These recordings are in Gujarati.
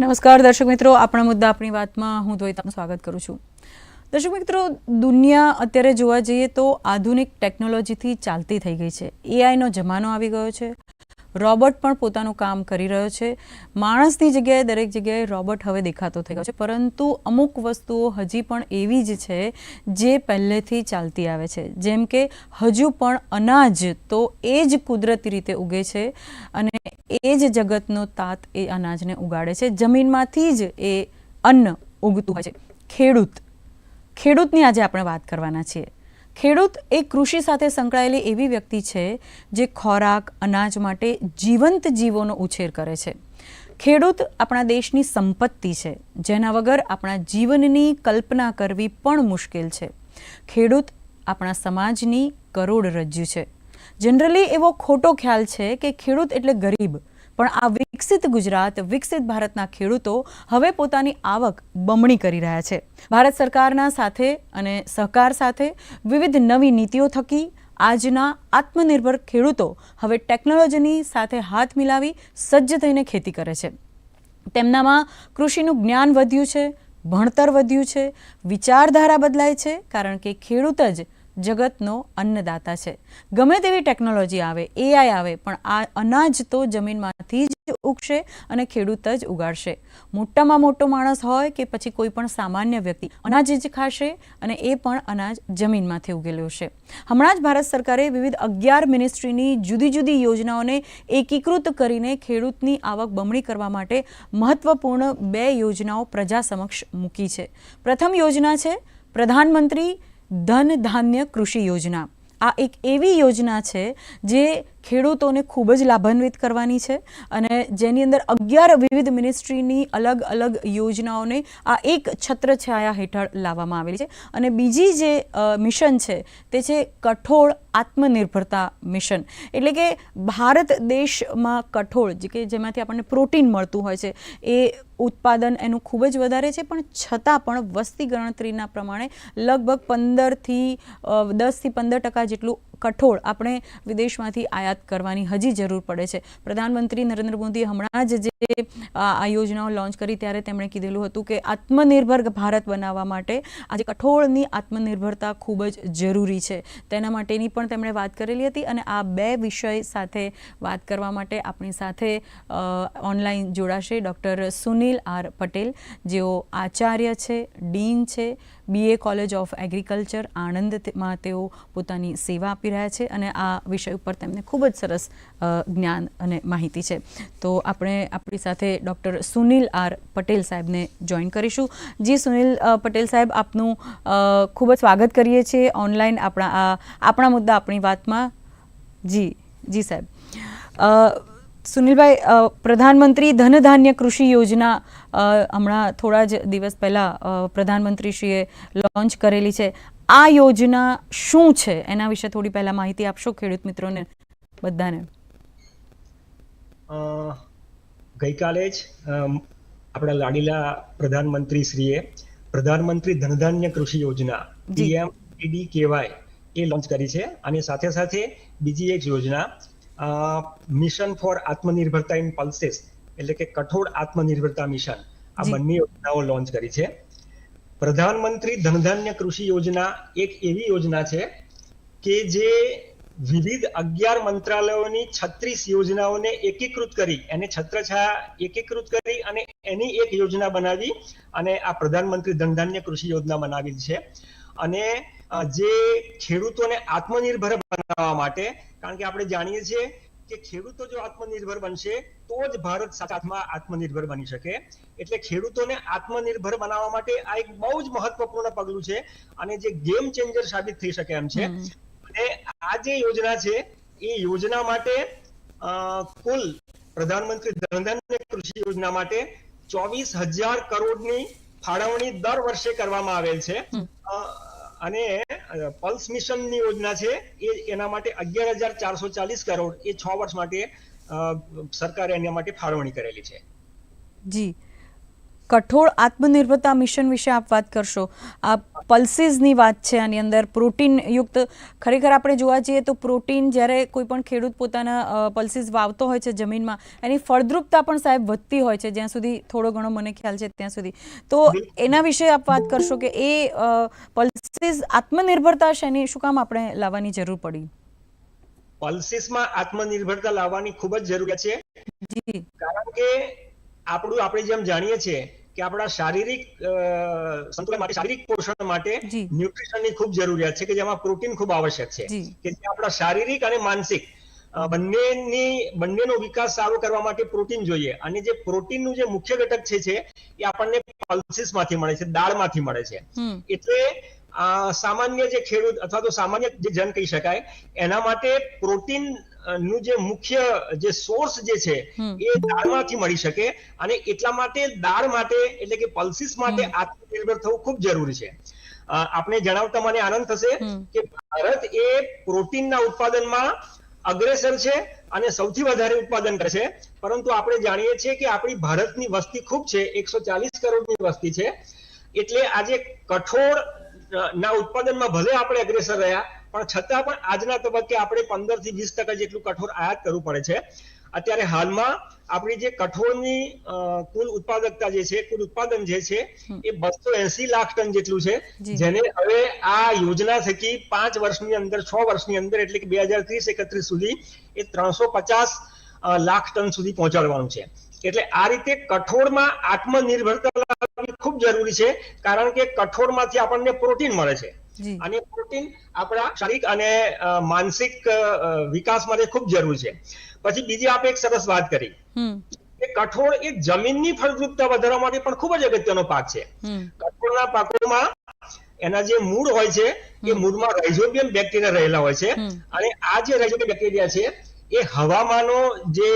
નમસ્કાર, દર્શક મિત્રો. આપણા મુદ્દા આપણી વાતમાં હું દ્વૈતાનું સ્વાગત કરું છું. દર્શક મિત્રો, દુનિયા અત્યારે જોવા જઈએ તો આધુનિક ટેકનોલોજીથી ચાલતી થઈ ગઈ છે. એઆઈનો જમાનો આવી ગયો છે. રોબોટ પણ પોતાનું કામ કરી રહ્યો છે. માણસની જગ્યાએ, દરેક જગ્યાએ રોબોટ હવે દેખાતો થઈ ગયો છે. પરંતુ અમુક વસ્તુઓ હજી પણ એવી જ છે જે પહેલેથી ચાલતી આવે છે. જેમ કે, હજુ પણ અનાજ તો એ જ કુદરતી રીતે ઉગે છે અને એ જ જગતનો તાત એ અનાજને ઉગાડે છે. જમીનમાંથી જ એ અન્ન ઉગતું હોય છે. ખેડૂત. ખેડૂતની આજે આપણે વાત કરવાના છીએ. ખેડૂત એ કૃષિ સાથે સંકળાયેલી એવી વ્યક્તિ છે જે ખોરાક, અનાજ માટે જીવંત જીવોનો ઉછેર કરે છે. ખેડૂત આપણા દેશની સંપત્તિ છે, જેના વગર આપણા જીવનની કલ્પના કરવી પણ મુશ્કેલ છે. ખેડૂત આપણા સમાજની કરોડરજ્જુ છે. જનરલી એવો ખોટો ખ્યાલ છે કે ખેડૂત એટલે ગરીબ પણ આ વિકસિત ગુજરાત, વિકસિત ભારતના ખેડૂતો હવે પોતાની આવક બમણી કરી રહ્યા છે. ભારત સરકારના સાથે અને સહકાર સાથે વિવિધ નવી નીતિઓ થકી આજના આત્મનિર્ભર ખેડૂતો હવે ટેકનોલોજીની સાથે હાથ મિલાવી સજ્જ થઈને ખેતી કરે છે. તેમનામાં કૃષિનું જ્ઞાન વધ્યું છે, ભણતર વધ્યું છે, વિચારધારા બદલાય છે, કારણ કે ખેડૂત જ જગતનો અન્નદાતા છે. ગમે તેવી ટેકનોલોજી આવે એઆઈ આવે, પણ આ અનાજ તો જમીનમાંથી જ ઉગશે અને ખેડૂત જ ઉગાડશે. મોટામાં મોટો માણસ હોય કે પછી કોઈ પણ સામાન્ય વ્યક્તિ અનાજ જ ખાશે અને એ પણ અનાજ જમીનમાંથી ઉગેલું છે હમણાં જ ભારત સરકારે વિવિધ અગિયાર મિનિસ્ટ્રીની જુદી જુદી યોજનાઓને એકીકૃત કરીને ખેડૂતની આવક બમણી કરવા માટે મહત્વપૂર્ણ બે યોજનાઓ પ્રજા સમક્ષ મૂકી છે. પ્રથમ યોજના છે, પ્રધાનમંત્રી ધન ધાન્ય કૃષિ યોજના. આ એક એવી યોજના છે જે ખેડૂતોને ખૂબ જ લાભાન્વિત કરવાની છે અને જેની અંદર અગિયાર વિવિધ મિનિસ્ટ્રીની અલગ અલગ યોજનાઓને આ એક છત્રછાયા હેઠળ લાવવામાં આવેલી છે. અને બીજી જે મિશન છે તે છે કઠોળ આત્મનિર્ભરતા મિશન એટલે કે ભારત દેશમાં કઠોળ જે કે જેમાંથી આપણને પ્રોટીન મળતું હોય છે, એ ઉત્પાદન એનું ખૂબ જ વધારે છે, પણ છતાં પણ વસ્તી ગણતરીના પ્રમાણે લગભગ પંદરથી દસથી પંદર ટકા જેટલું કઠોળ આપણે વિદેશમાંથી આયાત કરવાની હજી જરૂર પડે છે. પ્રધાનમંત્રી નરેન્દ્ર મોદીએ હમણાં જ જે આ યોજનાઓ લોન્ચ કરી ત્યારે તેમણે કીધેલું હતું કે આત્મનિર્ભર ભારત બનાવવા માટે આજે કઠોળની આત્મનિર્ભરતા ખૂબ જ જરૂરી છે. તેના માટેની પણ તેમણે વાત કરેલી હતી અને આ બે વિષય સાથે વાત કરવા માટે આપણી સાથે ઓનલાઈન જોડાશે ડૉક્ટર સુનિલ આર પટેલ. જેઓ આચાર્ય છે, ડીન છે બીએ કોલેજ ઓફ એગ્રીકલ્ચર, આણંદમાં તેઓ પોતાની સેવા આપી રહ્યા છે અને આ વિષય ઉપર તેમને ખૂબ જ સરસ જ્ઞાન અને માહિતી છે. તો આપણે આપણી સાથે ડૉક્ટર સુનિલ આર પટેલ સાહેબને જોઈન કરીશું. જી સુનિલ પટેલ સાહેબ, આપનું ખૂબ જ સ્વાગત કરીએ છીએ ઓનલાઈન આપણા આપણા મુદ્દા આપણી વાતમાં. જી જી સાહેબ. સુનિલભાઈ પ્રધાનમંત્રી ધનધાન્ય કૃષિ યોજના હમણાં થોડા જ દિવસ પહેલાં પ્રધાનમંત્રીશ્રીએ લોન્ચ કરેલી છે. આ યોજના શું છે એના વિશે થોડી પહેલા માહિતી આપશો ખેડૂત મિત્રોને બધાને અ, ગઈકાલે જ આપણા લાડીલા પ્રધાનમંત્રી શ્રીએ પ્રધાનમંત્રી ધનધાન્ય કૃષિ યોજના. પીએમ કેવાય એ લોન્ચ કરી છે અને સાથે સાથે બીજી એક યોજના મિશન ફોર આત્મનિર્ભરતા ઇન પલ્સેસ એટલે કે કઠોળ આત્મનિર્ભરતા મિશન આ. બંને યોજનાઓ લોન્ચ કરી છે પ્રધાનમંત્રી ધનધાન્ય કૃષિ યોજના એક એવી યોજના છે કે જે વિવિધ અગિયાર મંત્રાલયોની છત્રીસ યોજનાઓને એકીકૃત કરી, એને છત્રછાયા એકીકૃત કરી અને એની એક યોજના બનાવી અને આ પ્રધાનમંત્રી ધનધાન્ય કૃષિ યોજના બનાવી છે. અને જે ખેડૂતોને આત્મનિર્ભર બનાવવા માટે, કારણ કે આપણે જાણીએ છીએ કે ખેડૂતો જો આત્મનિર્ભર બનશે તો જ ભારત સાથમાં આત્મનિર્ભર બની શકે. એટલે ખેડૂતોને આત્મનિર્ભર બનાવવા માટે આ એક બહુ જ મહત્વપૂર્ણ પગલું છે અને જે ગેમ ચેન્જર સાબિત થઈ શકે એમ છે. અને આ જે યોજના છે એ યોજના માટે કુલ પ્રધાનમંત્રી ધનધાન્ય કૃષિ યોજના માટે ચોવીસ હજાર કરોડની ફાળવણી દર વર્ષે કરવામાં આવેલ છે. અને પલ્સ પલ્સ મિશનની યોજના છે, એ એના માટે અગિયાર હજાર ચારસો ચાલીસ કરોડ એ છ વર્ષ માટે સરકારે એના માટે ફાળવણી કરેલી છે. જી. કઠોળ આત્મનિર્ભરતા મિશન વિશે આપ વાત કરશો. આ પલ્સીસની વાત છે આની અંદર પ્રોટીન યુક્ત ખરેખર આપણે જોવા જઈએ તો પ્રોટીન જ્યારે કોઈ પણ ખેડૂત પોતાના પલ્સીસ વાવતો હોય છે જમીનમાં એની ફળદ્રુપતા પણ સાહેબ વધતી હોય છે જ્યાં સુધી થોડો ઘણો મને ખ્યાલ છે ત્યાં સુધી. તો એના વિશે આપ વાત કરશો કે એ પલ્સીસ આત્મનિર્ભરતા છે એની શું કામ આપણે લાવવાની જરૂર પડી? પલ્સીસમાં આત્મનિર્ભરતા લાવવાની ખૂબ જ જરૂરિયાત છે. જી. કારણ કે આપણું આપણે જેમ જાણીએ છીએ કે આપણા શારીરિક સંતુલન માટે શારીરિક પોષણ માટે ન્યુટ્રિશનની ખૂબ જરૂરિયાત છે કે જેમાં પ્રોટીન ખૂબ આવશ્યક છે. કે જે આપણા શારીરિક અને માનસિક બંનેની બંનેનો વિકાસ સારો કરવા માટે પ્રોટીન જોઈએ. અને જે પ્રોટીનનું જે મુખ્ય ઘટક છે છે એ આપણને પલ્સીસમાંથી મળે છે દાળમાંથી મળે છે. એટલે સામાન્ય જે ખેડૂત અથવા તો સામાન્ય જે જન કહી શકાય એના માટે પ્રોટીનનું જે મુખ્ય જે સોર્સ જે છે એ દાળમાંથી મળી શકે અને એટલા માટે દાળ માટે એટલે કે પલ્સીસ માટે આત્મનિર્ભર થવું ખૂબ જરૂરી છે. અ, આપને જણાવતા મને આનંદ થશે કે ભારત એ પ્રોટીનના ઉત્પાદનમાં અગ્રેસર છે અને સૌથી વધારે ઉત્પાદન કરે છે. પરંતુ આપણે જાણીએ છીએ કે આપણી ભારતની વસ્તી ખૂબ છે એકસો ચાલીસ કરોડની વસ્તી છે. એટલે આજે કઠોળ ના ઉત્પાદનમાં ભલે આપણે અગ્રેસર રહ્યા પણ છતાં પણ આજના તબક્કે આપણે પંદરથી વીસ ટકા જેટલું કઠોળ આયાત કરવું પડે છે. અત્યારે હાલમાં આપણી જે કઠોળની કુલ ઉત્પાદકતા જે છે કુલ ઉત્પાદન જે છે એ બસો એસી લાખ ટન જેટલું છે. જેને હવે આ યોજના થકી પાંચ વર્ષની અંદર છ વર્ષની અંદર એટલે કે બે હજાર ત્રીસ એકત્રીસ સુધી એ ત્રણસો પચાસ લાખ ટન સુધી પહોંચાડવાનું છે. એટલે આ રીતે કઠોળમાં આત્મનિર્ભરતા ખૂબ જરૂરી છે કારણ કે કઠોળમાંથી આપણને પ્રોટીન મળે છે. અને પ્રોટીન આપણા શારીરિક અને માનસિક વિકાસ માટે ખૂબ જરૂરી છે. પછી બીજી આપણે એક સરસ વાત કરી. કે કઠોળ એ જમીનની ફળદ્રુપતા વધારવા માટે પણ ખૂબ જ અગત્યનો પાક છે. કઠોળના પાકોમાં એના જે મૂળ હોય છે એ મૂળમાં રાઇઝોબિયમ બેક્ટેરિયા રહેલા હોય છે. અને આ જે રાઇઝોબિયમ બેક્ટેરિયા છે એ હવામાંનો જે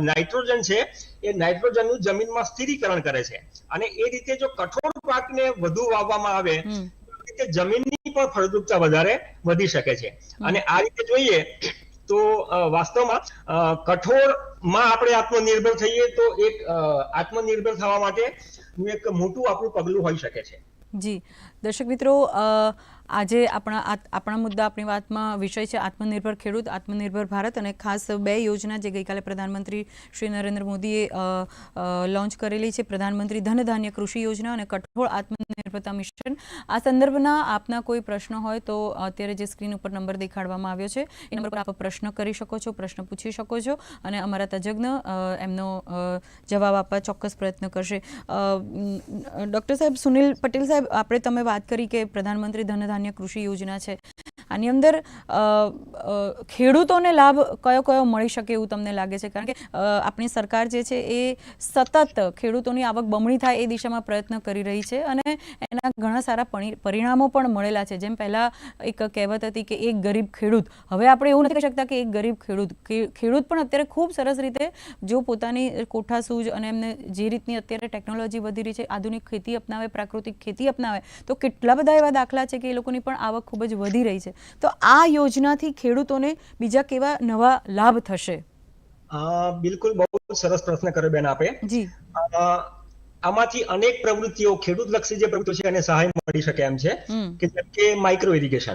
નાઇટ્રોજન છે એ નાઇટ્રોજનનું જમીનમાં સ્થિરીકરણ કરે છે. અને એ રીતે જો કઠોળ પાકને વધુ વાવવામાં આવે તો રીતે જમીનની પણ ફળદ્રુપતા વધારે વધી શકે છે. અને આ રીતે જોઈએ તો વાસ્તવમાં કઠોળમાં આપણે આત્મનિર્ભર થઈએ તો એક આત્મનિર્ભર થવા માટે એક મોટું આપણું પગલું હોઈ શકે છે. જી. દર્શક મિત્રો આજે આપણા આપણા મુદ્દા આપણી વાતમાં વિષય છે આત્મનિર્ભર ખેડૂત, આત્મનિર્ભર ભારત અને ખાસ બે યોજના જે ગઈકાલે પ્રધાનમંત્રી શ્રી નરેન્દ્ર મોદીએ લોન્ચ કરેલી છે. પ્રધાનમંત્રી ધન ધાન્ય કૃષિ યોજના અને કઠોળ આત્મનિર્ભરતા મિશન. આ સંદર્ભના આપના કોઈ પ્રશ્ન હોય તો અત્યારે જે સ્ક્રીન ઉપર નંબર દેખાડવામાં આવ્યો છે, એ નંબર પર આપ પ્રશ્ન કરી શકો છો, પ્રશ્ન પૂછી શકો છો અને અમારા તજજ્ઞ એમનો જવાબ આપવા ચોક્કસ પ્રયત્ન કરશે. ડૉક્ટર સાહેબ સુનિલ પટેલ સાહેબ, આપણે તમે વાત કરી કે પ્રધાનમંત્રી ધન ધાન્ય કૃષિ યોજના છે. આની અંદર ખેડૂતોને લાભ કયો કયો મળી શકે એવું તમને લાગે છે? કારણ કે આપણી સરકાર જે છે એ સતત ખેડૂતોની આવક બમણી થાય એ દિશામાં પ્રયત્ન કરી રહી છે અને એના ઘણા સારા પરી- પરિણામો પણ મળેલા છે. જેમ પહેલાં એક કહેવત હતી કે એક ગરીબ ખેડૂત. હવે આપણે એવું નથી કહી શકતા કે એક ગરીબ ખેડૂત. ખેડૂત પણ અત્યારે ખૂબ સરસ રીતે જો પોતાની કોઠાસૂજ અને એમને જે રીતની અત્યારે ટેકનોલોજી વધી રહી છે, આધુનિક ખેતી અપનાવે, પ્રાકૃતિક ખેતી અપનાવે, તો કેટલા બધા એવા દાખલા છે કે એ લોકોની પણ આવક ખૂબ જ વધી રહી છે. તો આ યોજનાથી ખેડૂતોને બીજા કેવા નવા લાભ થશે? બિલકુલ બહુ સરસ પ્રશ્ન કર્યો બેન આપે. જી. આમાંથી અનેક પ્રવૃત્તિઓ ખેડૂત લક્ષી જે પ્રવૃત્તિઓ છે એને સહાય મળી શકે એમ છે કે જેમ કે માઇક્રો ઇરિગેશન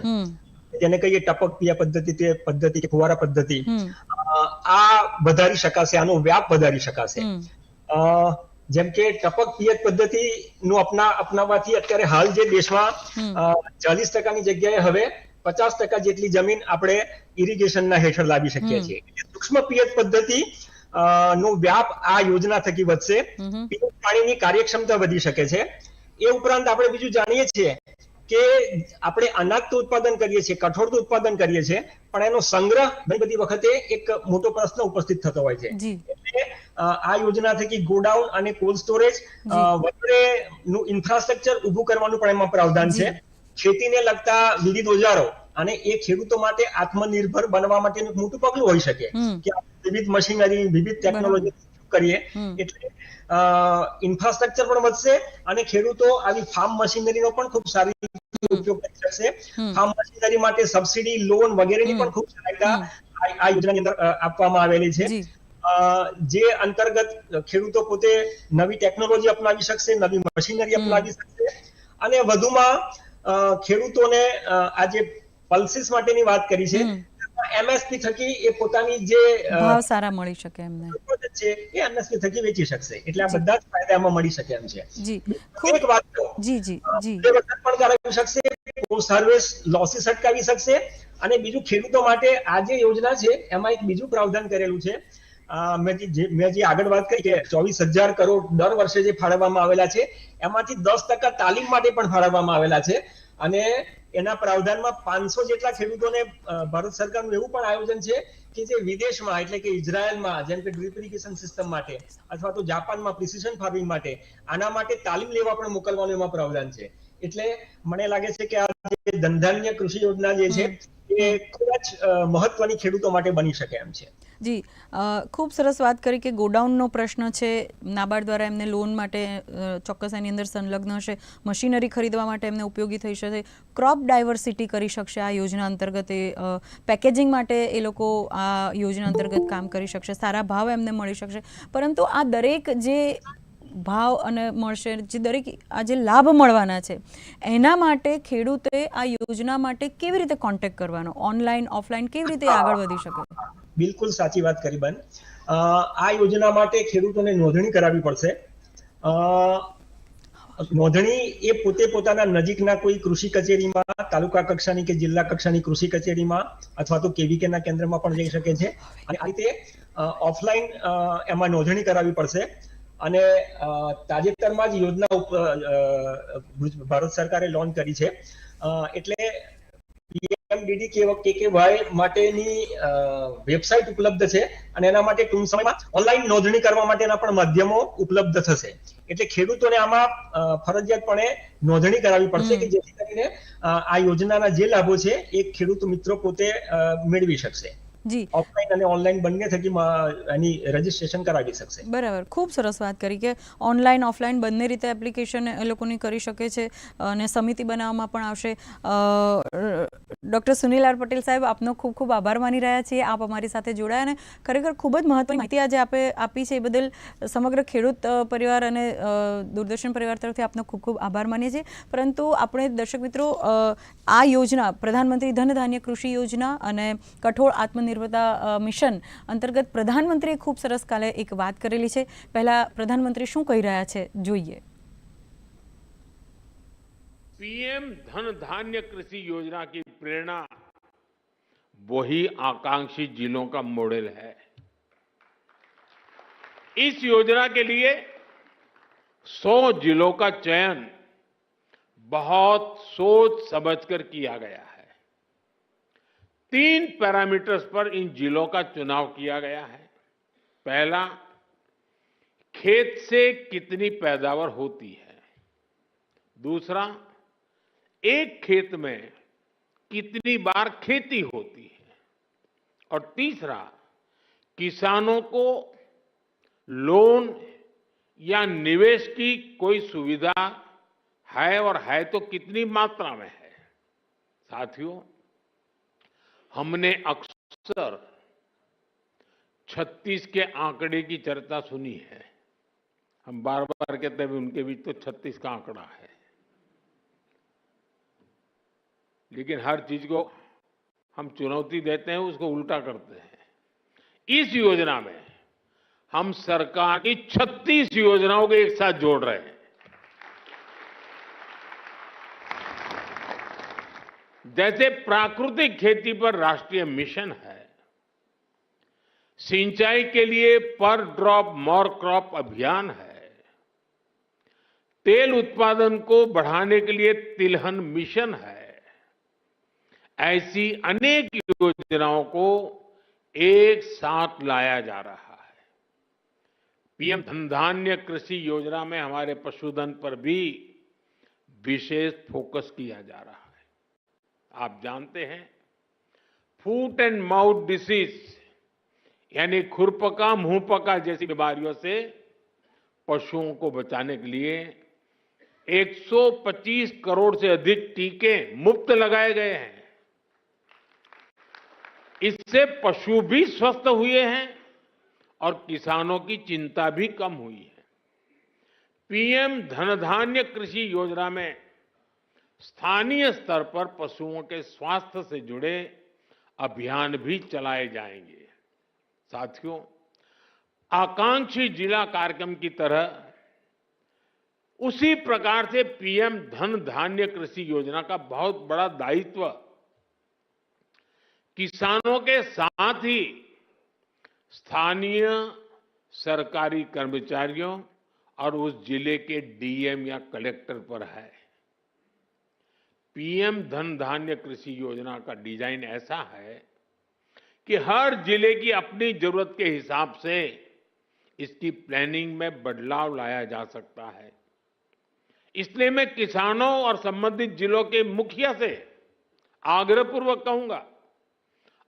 જેને કહીએ ટપક ક્રિયા પદ્ધતિ તે પદ્ધતિ કે ફુવારા પદ્ધતિ. આ વધારી શકાશે આનો વ્યાપ વધારી શકાશે. અ, જેમ કે ટપક પિયત પદ્ધતિનું અપના અપનાવવાથી અત્યારે હાલ જે દેશમાં ચાલીસ ટકાની જગ્યાએ હવે પચાસ ટકા જેટલી જમીન આપણે ઇરિગેશનના હેઠળ લાવી શકીએ છીએ. સૂક્ષ્મ પિયત પદ્ધતિ નો વ્યાપ આ યોજના થકી વધશે. પીવાનું પાણીની કાર્યક્ષમતા વધી શકે છે. એ ઉપરાંત આપણે બીજું જાણીએ છીએ કે આપણે અનાજ તો ઉત્પાદન કરીએ છીએ કઠોળ તો ઉત્પાદન કરીએ છીએ પણ એનો સંગ્રહ ઘણી બધી વખતે એક મોટો પ્રશ્ન ઉપસ્થિત થતો હોય છે. આ યોજના થકી ગોડાઉન અને કોલ્ડ સ્ટોરેજ વગેરે નું ઇન્ફ્રાસ્ટ્રક્ચર ઊભું કરવાનું પણ એમાં પ્રાવધાન છે. ખેતીને લગતા વિવિધ ઓજારો અને એ ખેડૂતો માટે આત્મનિર્ભર બનવા માટેનું મોટું પગલું હોઈ શકે કે વિવિધ મશીનરી વિવિધ ટેકનોલોજી કરીએ એટલે ઇન્ફ્રાસ્ટ્રક્ચર પણ વધશે અને ખેડૂતો આવી ફાર્મ મશીનરીનો પણ ખૂબ સારી ઉપયોગ કરી શકશે. ફાર્મ મશીનરી માટે સબસિડી લોન વગેરેની પણ ખૂબ સહાયતા આ યોજના યોજનાની અંદર આપવામાં આવેલી છે. જી અંતર્ગત ખેડૂતો પોતે નવી ટેકનોલોજી અપનાવી શકશે નવી મશીનરી અપનાવી શકશે અને વધુમાં ખેડૂતોને આજે પલ્સીસ માટેની વાત કરી છે. એમએસપી થકી એ પોતાની જે ભાવ સારા મળી શકે એમને. છે એ એમએસપી થકી વેચી શકશે. એટલે આ બધા જ ફાયદા એમાં મળી શકે એમ છે. જી. એક ખૂબ વાત જી જી જી. એ વખત પણ કરાવી શકશે પોસ્ટ હાર્વેસ્ટ લોસીસ અટકાવી શકશે. અને બીજું ખેડૂતો માટે આ જે યોજના છે એમાં એક બીજું પ્રાવધાન કરેલું છે. મેં જે- આગળ વાત કરી કે ચોવીસ હજાર કરોડ દર વર્ષે જે ફાળવવામાં આવેલા છે એમાંથી દસ ટકા તાલીમ માટે પણ ફાળવવામાં આવેલા છે. અને એના પ્રાવધાનમાં પાંચસો જેટલા ખેડૂતોને ભારત સરકારનું એવું પણ આયોજન છે કે જે વિદેશમાં એટલે કે ઇઝરાયલમાં જેમ કે ડ્રીપ ઇરિગેશન સિસ્ટમ માટે અથવા તો જાપાનમાં પ્રિસિશન ફાર્મિંગ માટે આના માટે તાલીમ લેવા પણ મોકલવાનું એમાં પ્રાવધાન છે. એટલે મને લાગે છે કે આ જે ધનધાન્ય કૃષિ યોજના જે છે એ ખૂબ જ મહત્વની ખેડૂતો માટે બની શકે એમ છે. જી ખૂબ સરસ વાત કરી કે ગોડાઉનનો પ્રશ્ન છે. નાબાર્ડ દ્વારા એમને લોન માટે ચોક્કસ એની અંદર સંલગ્ન હશે. મશીનરી ખરીદવા માટે એમને ઉપયોગી થઈ શકે. ક્રોપ ડાયવર્સિટી કરી શકશે આ યોજના અંતર્ગત એ પેકેજિંગ માટે એ લોકો આ યોજના અંતર્ગત કામ કરી શકશે. સારા ભાવ એમને મળી શકશે. પરંતુ આ દરેક જે ભાવ અને મળશે, જે દરેક આ જે લાભ મળવાના છે, એના માટે ખેડૂતે આ યોજના માટે કેવી રીતે કોન્ટેક્ટ કરવાનો? ઓનલાઈન ઓફલાઈન કેવી રીતે આગળ વધી શકે? બિલકુલ સાચી વાત કરી બન. આ યોજના માટે ખેડૂતોને નોંધણી કરાવવી પડશે. નોંધણી એ પોતે પોતાના નજીકના કોઈ કૃષિ કચેરીમાં, તાલુકા કક્ષાની કે જિલ્લા કક્ષાની કૃષિ કચેરીમાં અથવા તો કેવીકેના કેન્દ્રમાં પણ જઈ શકે છે. અને આ રીતે ઓફલાઈન એમાં નોંધણી કરાવવી પડશે. અને તાજેતરમાં જ યોજના ભારત સરકારે લોન્ચ કરી છે. એટલે પીએમડીડી કેકેવાય માટેની વેબસાઇટ ઉપલબ્ધ છે અને એના માટે ટૂંક સમયમાં ઓનલાઈન નોંધણી કરવા માટેના પણ માધ્યમો ઉપલબ્ધ થશે. એટલે ખેડૂતોને આમાં ફરજિયાતપણે નોંધણી કરાવવી પડશે કે જેથી કરીને આ યોજનાના જે લાભો છે એ ખેડૂત મિત્રો પોતે મેળવી શકશે. ઓફલાઈન અને ઓનલાઈન બંને થકી એની રજીસ્ટ્રેશન કરાવી શકશે. બરાબર. ખૂબ સરસ વાત કરી કે ઓનલાઈન ઓફલાઈન બંને રીતે એપ્લિકેશન એ લોકોની કરી શકે છે અને સમિતિ બનાવવામાં પણ આવશે. ડૉક્ટર સુનિલ આર પટેલ સાહેબ આપનો ખૂબ ખૂબ આભાર માની રહ્યા છીએ. આપ અમારી સાથે જોડાયા અને ખરેખર ખૂબ જ મહત્વની માહિતી આજે આપે આપી છે. એ બદલ સમગ્ર ખેડૂત પરિવાર અને દૂરદર્શન પરિવાર તરફથી આપનો ખૂબ ખૂબ આભાર માનીએ છીએ. પરંતુ આપણે દર્શક મિત્રો આ યોજના પ્રધાનમંત્રી ધન ધાન્ય કૃષિ યોજના અને કઠોળ આત્મનિર્ભરતા અ, મિશન અંતર્ગત પ્રધાનમંત્રીએ ખૂબ સરસ કાલે એક વાત કરેલી છે પહેલા પ્રધાનમંત્રી શું કહી રહ્યા છે જોઈએ पीएम धन धान्य कृषि योजना की प्रेरणा वही आकांक्षी जिलों का मॉडल है इस योजना के लिए 100 जिलों का चयन बहुत सोच समझकर किया गया है तीन पैरामीटर्स पर इन जिलों का चुनाव किया गया है। पहला, खेत से कितनी पैदावार होती है? दूसरा, एक खेत में कितनी बार खेती होती है? और तीसरा, किसानों को लोन या निवेश की कोई सुविधा है और है तो कितनी मात्रा में है? साथियों हमने अक्सर 36 के आंकड़े की चर्चा सुनी है। हम बार बार कहते हैं उनके बीच तो 36 का आंकड़ा है। लेकिन हर चीज़ को हम चुनौती देते हैं, उसको उल्टा करते हैं। इस योजना में हम सरकार की 36 योजनाओं को एक साथ जोड़ रहे हैं। जैसे प्राकृतिक खेती पर राष्ट्रीय मिशन है, सिंचाई के लिए पर ड्रॉप मोर क्रॉप अभियान है, तेल उत्पादन को बढ़ाने के लिए तिलहन मिशन है, ऐसी अनेक योजनाओं को एक साथ लाया जा रहा है। पीएम धनधान्य कृषि योजना में हमारे पशुधन पर भी विशेष फोकस किया जा रहा है आप जानते हैं फूट एंड माउथ डिसीज यानी खुरपका, मुंहपका जैसी बीमारियों से पशुओं को बचाने के लिए 125 करोड़ से अधिक टीके मुफ़्त लगाए गए हैं। इससे पशु भी स्वस्थ हुए हैं और किसानों की चिंता भी कम हुई है। पीएम धनधान्य कृषि योजना में स्थानीय स्तर पर पशुओं के स्वास्थ्य से जुड़े अभियान भी चलाए जाएँगे। साथियों, आकांक्षी जिला कार्यक्रम की तरह उसी प्रकार से पीएम धन धान्य कृषि योजना का बहुत बड़ा दायित्व किसानों के साथ ही स्थानीय सरकारी कर्मचारियों और उस ज़िले के डीएम या कलेक्टर पर है। पीएम धन धान्य कृषि योजना का डिज़ाइन ऐसा है कि हर ज़िले की अपनी ज़रूरत के हिसाब से इसकी प्लानिंग में बदलाव लाया जा सकता है। इसलिए मैं किसानों और संबंधित जिलों के मुखिया से आग्रहपूर्वक कहूँगा,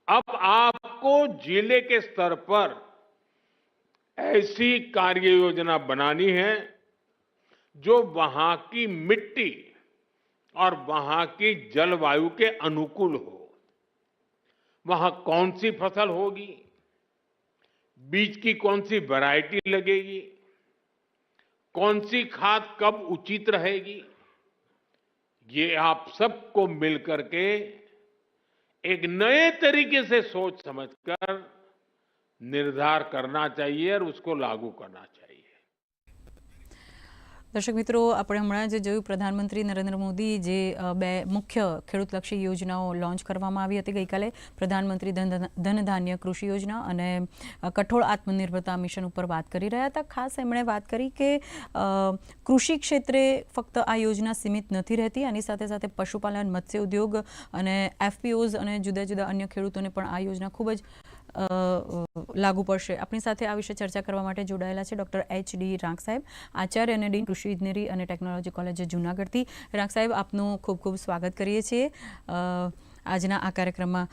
अब आपको ज़िले के स्तर पर ऐसी कार्य योजना बनानी है जो वहाँ की मिट्टी और वहाँ की जलवायु के अनुकूल हो। वहाँ कौन सी फ़सल होगी? बीज की कौन सी वैरायटी लगेगी? कौन सी खाद कब उचित रहेगी? ये आप सबको मिलकर के एक नए तरीके से सोच समझकर निर्धार करना चाहिए और उसको लागू करना चाहिए। દર્શક મિત્રો, આપણે હમણાં જે જોયું પ્રધાનમંત્રી નરેન્દ્ર મોદી જે બે મુખ્ય ખેડૂતલક્ષી યોજનાઓ લોન્ચ કરવામાં આવી હતી ગઈકાલે. પ્રધાનમંત્રી ધનધાન્ય કૃષિ યોજના અને કઠોળ આત્મનિર્ભરતા મિશન ઉપર વાત કરી રહ્યા હતા. ખાસ એમણે વાત કરી કે કૃષિ ક્ષેત્રે ફક્ત આ યોજના સીમિત નથી રહેતી. આની સાથે સાથે પશુપાલન મત્સ્ય ઉદ્યોગ અને એફપીઓઝ અને જુદા જુદા અન્ય ખેડૂતોને પણ આ યોજના ખૂબ જ લાગુ પડશે. આપણી સાથે આ વિશે ચર્ચા કરવા માટે જોડાયેલા છે ડૉક્ટર એચ ડી રાંક સાહેબ, આચાર્ય અને ડીન કૃષિ ઇજનેરી અને ટેકનોલોજી કોલેજ જૂનાગઢથી. રાંક સાહેબ, આપનું ખૂબ ખૂબ સ્વાગત કરીએ છીએ. આજના આ કાર્યક્રમમાં.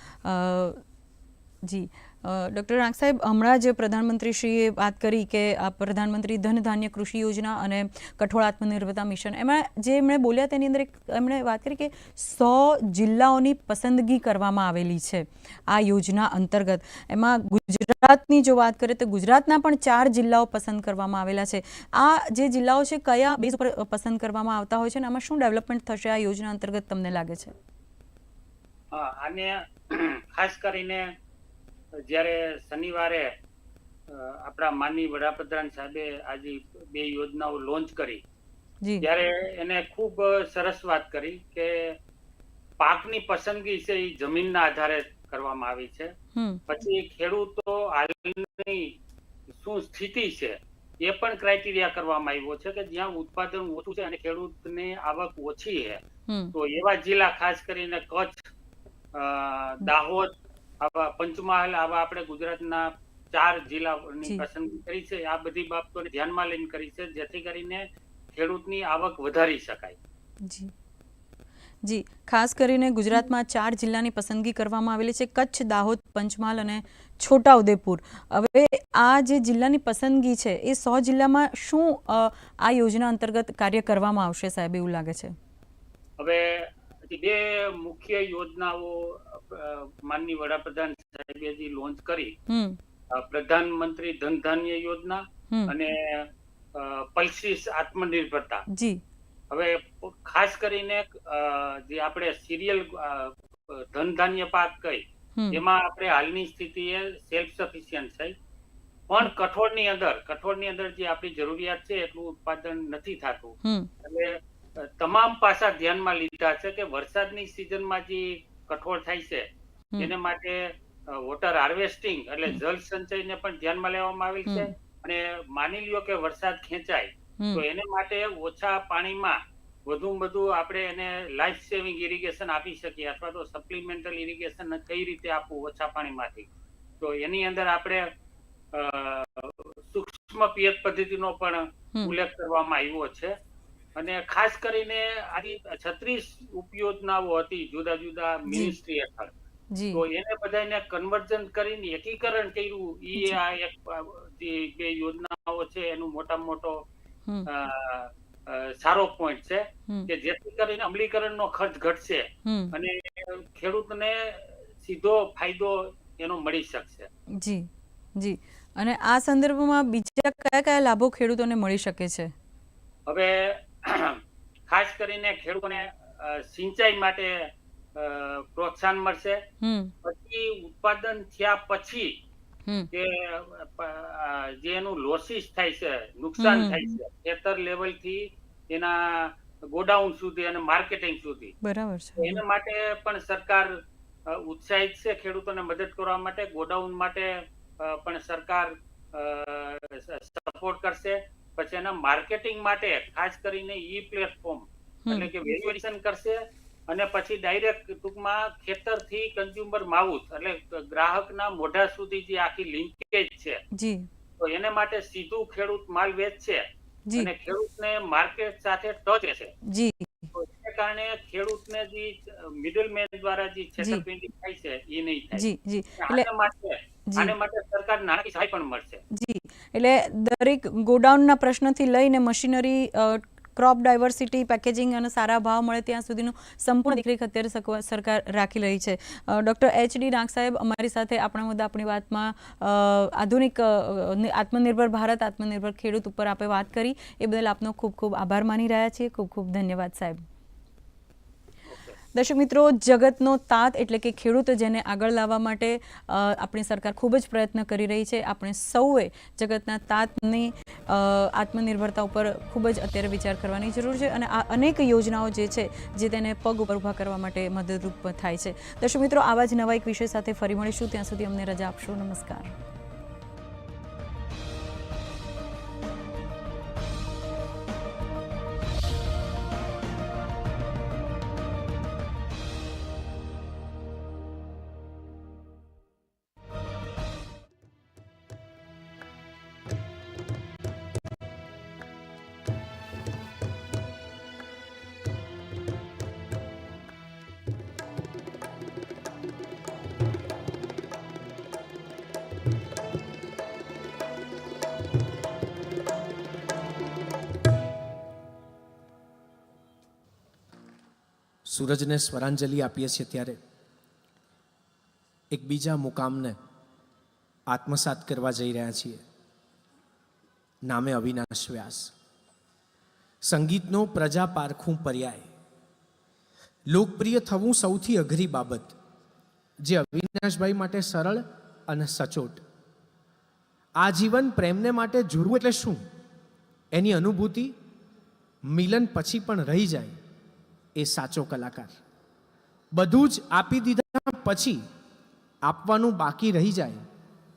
જી. ડૉક્ટર રાંક સાહેબ, હમણાં જ પ્રધાનમંત્રીશ્રીએ વાત કરી કે આ પ્રધાનમંત્રી ધન ધાન્ય કૃષિ યોજના અને કઠોળ આત્મનિર્ભરતા મિશન, એમાં જે એમણે બોલ્યા તેની અંદર એમણે વાત કરી કે સો જિલ્લાઓની પસંદગી કરવામાં આવેલી છે આ યોજના અંતર્ગત. એમાં ગુજરાતની જો વાત કરીએ તો ગુજરાતના પણ ચાર જિલ્લાઓ પસંદ કરવામાં આવેલા છે. આ જે જિલ્લાઓ છે, કયા બેઝ ઉપર પસંદ કરવામાં આવતા હોય છે અને આમાં શું ડેવલપમેન્ટ થશે આ યોજના અંતર્ગત, તમને લાગે છે? અને ખાસ કરીને જ્યારે શનિવારે આપણા માનની વડાપ્રધાન સાહેબે આજે બે યોજનાઓ લોન્ચ કરી. ત્યારે એને ખૂબ સરસ વાત કરી કે પાકની પસંદગી છે એ જમીનના આધારે કરવામાં આવી છે. પછી ખેડૂતો હાલની શું સ્થિતિ છે એ પણ ક્રાઇટેરિયા કરવામાં આવ્યો છે કે જ્યાં ઉત્પાદન ઓછું છે અને ખેડૂતને આવક ઓછી છે તો એવા જિલ્લા ખાસ કરીને કચ્છ દાહોદ આવા પંચમહાલ આવા આપણે ગુજરાતના ચાર જિલ્લાની. પસંદગી કરી છે. આ બધી બાબતોને ધ્યાનમાં લઈને કરી છે જેથી કરીને ખેડૂતની આવક વધારી શકાય. જી. જી. ખાસ કરીને ગુજરાતમાં ચાર જિલ્લાની પસંદગી કરવામાં આવેલી છે. કચ્છ દાહોદ પંચમહાલ અને છોટાઉદેપુર. હવે આ જે જિલ્લાની પસંદગી છે એ સો જિલ્લામાં શું આ યોજના અંતર્ગત કાર્ય કરવામાં આવશે સાહેબ એવું લાગે છે? હવે બે મુખ્ય યોજનાઓ માનની વડાપ્રધાન સાહેબે જે લોન્ચ કરી પ્રધાનમંત્રી ધન ધાન્ય યોજના અને પલ્સીસ આત્મનિર્ભરતા. જી. હવે ખાસ કરીને જે આપણે સિરિયલ ધન ધાન્ય પાક કઈ એમાં આપણે હાલની સ્થિતિએ સેલ્ફ સફિશિયન્ટ છે. પણ કઠોળની અંદર કઠોળની અંદર જે આપણી જરૂરિયાત છે એટલું ઉત્પાદન નથી થતું. એટલે તમામ પાસા ધ્યાનમાં લીધા છે કે વરસાદની સિઝનમાં જે કઠોળ થાય છે એને માટે વોટર હાર્વેસ્ટિંગ એટલે જળ સંચયને પણ ધ્યાનમાં લેવામાં આવેલ છે અને માની લ્યો કે વરસાદ ખેંચાય તો એને માટે ઓછા પાણીમાં વધુ વધુ આપણે એને લાઈફ સેવિંગ ઇરિગેશન આપી શકીએ અથવા તો સપ્લિમેન્ટલ ઇરિગેશન કઈ રીતે આપવું ઓછા પાણીમાંથી. તો એની અંદર આપણે સૂક્ષ્મ પિયત પદ્ધતિનો પણ ઉલ્લેખ કરવામાં આવ્યો છે. અને ખાસ કરીને આની છત્રીસ ઉપયોજનાઓ હતી જુદા જુદા મિનિસ્ટ્રી હેઠળ. તો એને બધાને કન્વર્જન કરીને એકીકરણ કર્યું. એ આ એક જે બે યોજનાઓ છે એનું મોટામાં મોટો સારો પોઈન્ટ છે કે જેથી કરીને અમલીકરણનો ખર્ચ ઘટશે અને ખેડૂતને સીધો ફાયદો એનો મળી શકશે. જી. જી. અને આ સંદર્ભમાં બીજા કયા કયા લાભો ખેડૂતોને મળી શકે છે? હવે ખાસ કરીને ખેડૂતોને સિંચાઈ માટે પ્રોત્સાહન મળશે. પછી ઉત્પાદન થયા પછી કે જે એનું લોસિસ થાય છે નુકસાન થાય છે ખેતર લેવલથી એના ગોડાઉન સુધી અને માર્કેટિંગ સુધી. બરાબર છે. એના માટે પણ સરકાર ઉત્સાહિત છે ખેડૂતોને મદદ કરવા માટે. ગોડાઉન માટે પણ સરકાર સપોર્ટ કરશે. પછી એના માર્કેટિંગ માટે ખાસ કરીને ઈ પ્લેટફોર્મ એટલે કે વેલ્યુએશન કરશે અને પછી ડાયરેક્ટ ટૂંકમાં ખેતરથી કન્ઝ્યુમર માઉથ એટલે ગ્રાહકના મોઢા સુધી જે આખી લિંકેજ છે તો એને માટે સીધું ખેડૂત માલ વેચશે અને ખેડૂતને માર્કેટ સાથે ટચ રહેશે એને કારણે ખેડૂતને જે મિડલ મેન દ્વારા જે છેતરપિંડી થાય છે એ નહીં થાય. જી માટે. આને માટે સરકાર નાણાકીય સહાય પણ મળશે. જી. એટલે દરેક ગોડાઉનના પ્રશ્નથી લઈને મશીનરી ક્રોપ ડાયવર્સિટી પેકેજિંગ અને સારા ભાવ મળે ત્યાં સુધીનું સંપૂર્ણ દેખરેખ અત્યારે સરકાર રાખી રહી છે. ડૉક્ટર એચ ડી નાગ સાહેબ અમારી સાથે આપણા મુદ્દા આપણી વાતમાં આધુનિક આત્મનિર્ભર ભારત આત્મનિર્ભર ખેડૂત ઉપર આપણે વાત કરી. એ બદલ આપનો ખૂબ ખૂબ આભાર માની રહ્યા છીએ. ખૂબ ખૂબ ધન્યવાદ સાહેબ. દર્શક મિત્રો, જગતનો તાત એટલે કે ખેડૂત જેને આગળ લાવવા માટે આપણી સરકાર ખૂબ જ પ્રયત્ન કરી રહી છે. આપણે સૌએ જગતના તાતની આત્મનિર્ભરતા ઉપર ખૂબ જ અત્યારે વિચાર કરવાની જરૂર છે અને આ અનેક યોજનાઓ જે છે, જે તેને પગ ઉપર ઊભા કરવા માટે મદદરૂપ થાય છે. દર્શક મિત્રો, આવા જ નવા એક વિષય સાથે ફરી મળીશું. ત્યાં સુધી અમને રજા આપશો. નમસ્કાર. સૂરજને સ્વરાંજલિ આપીએ છીએ ત્યારે એક બીજા મુકામને આત્મસાત કરવા જઈ રહ્યા છીએ. નામે અવિનાશ વ્યાસ. સંગીતનો પ્રજા પારખું પર્યાય. લોકપ્રિય થવું સૌથી અઘરી બાબત, જે અવિનાશભાઈ માટે સરળ અને સચોટ. આજીવન પ્રેમને માટે જોડવું એટલે શું? એની અનુભૂતિ મિલન પછી પણ રહી જાય. એ સાચો કલાકાર. બધું જ આપી દીધા પછી આપવાનું બાકી રહી જાય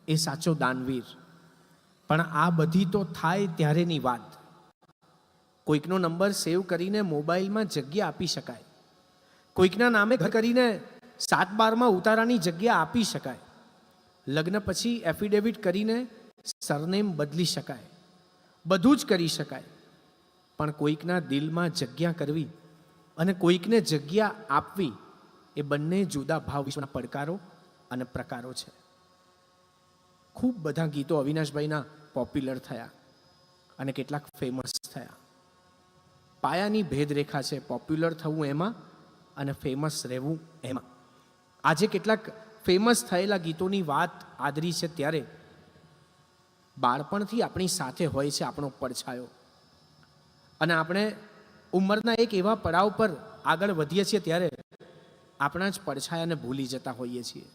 એ સાચો દાનવીર. પણ આ બધી તો થાય ત્યારેની વાત. કોઈકનો નંબર સેવ કરીને મોબાઈલમાં જગ્યા આપી શકાય. કોઈકના નામે કરીને સાત બારમાં ઉતારાની જગ્યા આપી શકાય. લગ્ન પછી એફિડેવિટ કરીને સરનેમ બદલી શકાય. બધું જ કરી શકાય. પણ કોઈકના દિલમાં જગ્યા કરવી અને કોઈકને જગ્યા આપવી એ બંને જુદા ભાવ વિશ્વના પડકારો અને પ્રકારો છે. ખૂબ બધા ગીતો અવિનાશભાઈના પોપ્યુલર થયા અને કેટલાક ફેમસ થયા. પાયાની ભેદરેખા છે પોપ્યુલર થવું એમાં અને ફેમસ રહેવું એમાં. આજે કેટલાક ફેમસ થયેલા ગીતોની વાત આદરી છે ત્યારે બાળપણથી આપણી સાથે હોય છે આપણો પડછાયો. અને આપણે ઉંમરના એક એવા પડાવ પર આગળ વધીએ છીએ ત્યારે આપણા જ પડછાયાને ભૂલી જતા હોઈએ છીએ.